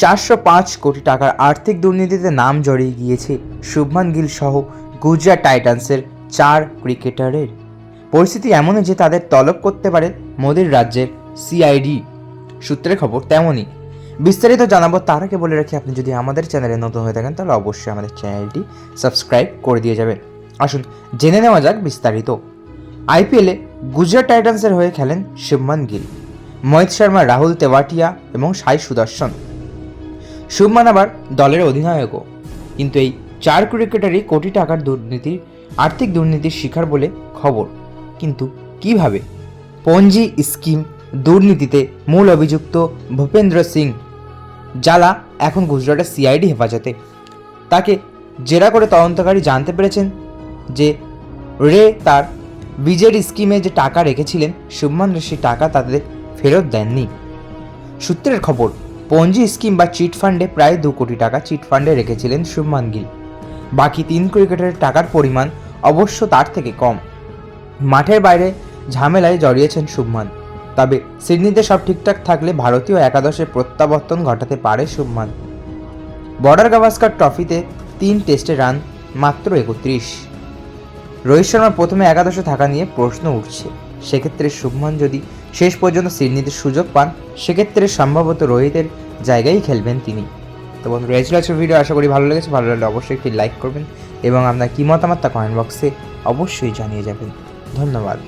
চারশো পাঁচ কোটি টাকার আর্থিক দুর্নীতিতে নাম জড়িয়ে গিয়েছে শুভমান গিল সহ গুজরাট টাইটান্সের চার ক্রিকেটারের। পরিস্থিতি এমনই যে তাদের তলব করতে পারে মোদীর রাজ্যের সিআইডি সূত্রের খবর তেমনই। বিস্তারিত জানাব তার আগে বলে রাখি, আপনি যদি আমাদের চ্যানেলে নতুন হয়ে থাকেন, তাহলে অবশ্যই আমাদের চ্যানেলটি সাবস্ক্রাইব করে দিয়ে যাবেন। আসুন, জেনে নেওয়া যাক বিস্তারিত। আইপিএলে গুজরাট টাইটান্সের হয়ে খেলেন শুভমান গিল। মোহিত শর্মা, রাহুল তেওয়াটিয়া এবং সাই সুদর্শন। শুভমান আবার দলের অধিনায়কও। কিন্তু এই চার ক্রিকেটারই কোটি টাকার দুর্নীতির, আর্থিক দুর্নীতির শিকার বলে খবর। কিন্তু কীভাবে? পঞ্জি, স্কিম, দুর্নীতিতে মূল অভিযুক্ত ভূপেন্দ্র সিং। জালা এখন গুজরাটের সিআইডি হেফাজতে। তাকে জেরা করে তদন্তকারী জানতে পেরেছেন যে রে তার বিজের স্কিমে যে টাকা রেখেছিলেন, শুভমান সেই টাকা তাদের ফেরত দেননি। সূত্রের খবর পঞ্জি স্কিম বা চিট ফান্ডে প্রায় দু কোটি টাকা চিট ফান্ডে রেখেছিলেন শুভমান গিল। বাকি তিন ক্রিকেটারের টাকার পরিমাণ অবশ্য তার থেকে কম। মাঠের বাইরে ঝামেলায় জড়িয়েছেন শুভমান। তবে সিডনিতে সব ঠিকঠাক থাকলে ভারতীয় একাদশে প্রত্যাবর্তন ঘটাতে পারে শুভমান। বর্ডার গাভাস্কার ট্রফিতে তিন টেস্টে রান, মাত্র একত্রিশ। রোহিত শর্মা প্রথমে একাদশে থাকা নিয়ে প্রশ্ন উঠছে। সেক্ষেত্রে শুভমান যদি শেষ পর্যন্ত সিডনিতে সুযোগ পান। সেক্ষেত্রে সম্ভবত রোহিতের জায়গায় খেলবেন তিনি। তো বন্ধুরা এই ছিল আজকের ভিডিও আশা করি ভালো লেগেছে। ভালো লাগলে অবশ্যই একটি লাইক করবেন এবং আপনার কী মতামত তা কমেন্ট বক্সে অবশ্যই জানিয়ে যাবেন। ধন্যবাদ।